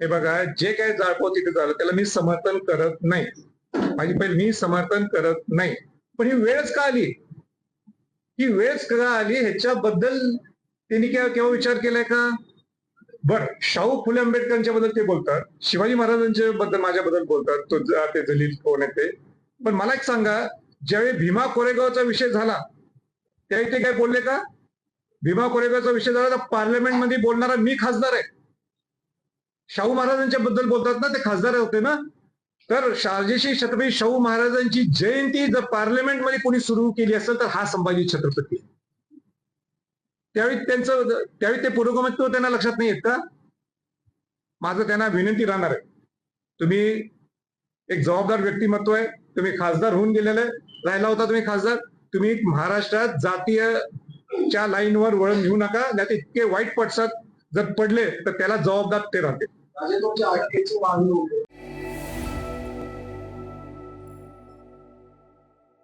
हे बघा जे काय जाळपोळ तिथे झालं त्याला मी समर्थन करत नाही. माझी पहिले मी समर्थन करत नाही. पण ही वेळच का आली? ही वेळच का आली? ह्याच्याबद्दल त्यांनी केव्हा केव्हा विचार केलाय का? बर शाहू फुले आंबेडकरांच्या बद्दल ते बोलतात. शिवाजी महाराजांच्या बद्दल माझ्याबद्दल बोलतात. तो ते दलित कोण आहे ते. पण मला एक सांगा ज्यावेळी भीमा कोरेगावचा विषय झाला त्यावेळी ते काय बोलले का? भीमा कोरेगावचा विषय झाला तर पार्लमेंटमध्ये बोलणारा मी खासदार आहे. शाहू महाराजांच्या बद्दल बोलतात ना ते खासदार होते ना. तर शारजेशी छत्रपती शाहू महाराजांची जयंती जर पार्लमेंटमध्ये कोणी सुरू केली असेल तर हा संभाजी छत्रपती. त्यावेळी त्यांचं त्यावेळी ते पुरोगमत्व त्यांना लक्षात नाही येत का? माझं त्यांना विनंती राहणार आहे. तुम्ही एक जबाबदार व्यक्तिमत्व आहे तुम्ही खासदार होऊन गेलेले राहिला होता तुम्ही खासदार. तुम्ही महाराष्ट्रात जातीय च्या लाईनवर वळण घेऊ नका नाही इतके वाईट पडसाद जर पडले तर त्याला जबाबदार ते राहते माझे तुमच्या अटकेची मागणी होते.